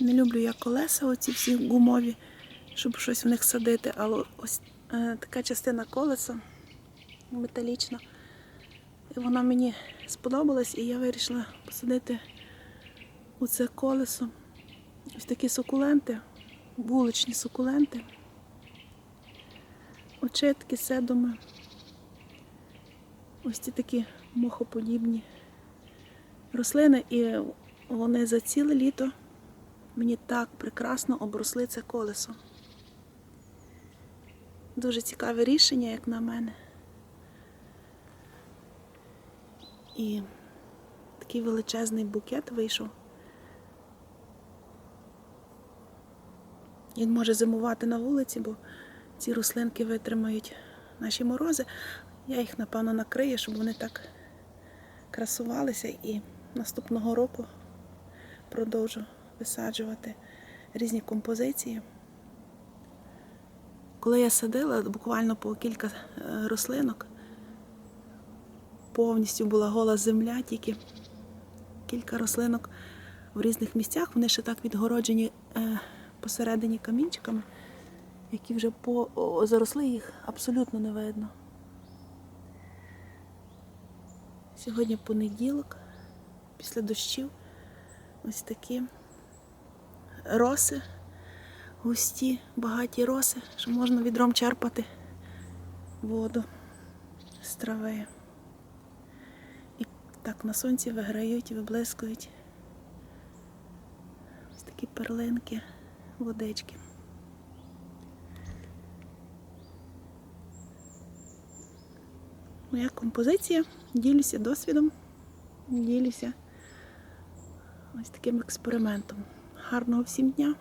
Не люблю я колеса, оці всі гумові, щоб щось в них садити, але ось е, така частина колеса металічна. І вона мені сподобалась, і я вирішила посадити у це колесо. Ось такі сукуленти, вуличні сукуленти, очитки, седуми. Ось ці такі мохоподібні рослини, і вони за ціле літо мені так прекрасно обросли це колесо. Дуже цікаве рішення, як на мене. І такий величезний букет вийшов. Він може зимувати на вулиці, бо ці рослинки витримають наші морози. Я їх, напевно, накрию, щоб вони так красувалися і наступного року продовжу висаджувати різні композиції. Коли я садила буквально по кілька е, рослинок, повністю була гола земля, тільки кілька рослинок в різних місцях. Вони ще так відгороджені е, посередині камінчиками, які вже заросли, їх абсолютно не видно. Сьогодні понеділок, після дощів, ось такі роси, густі, багаті роси, що можна відром черпати воду з трави. І так на сонці виграють, виблискують ось такі перлинки, водички. Моя композиція. Ділюся досвідом, ділюся ось таким експериментом. Гарного всім дня!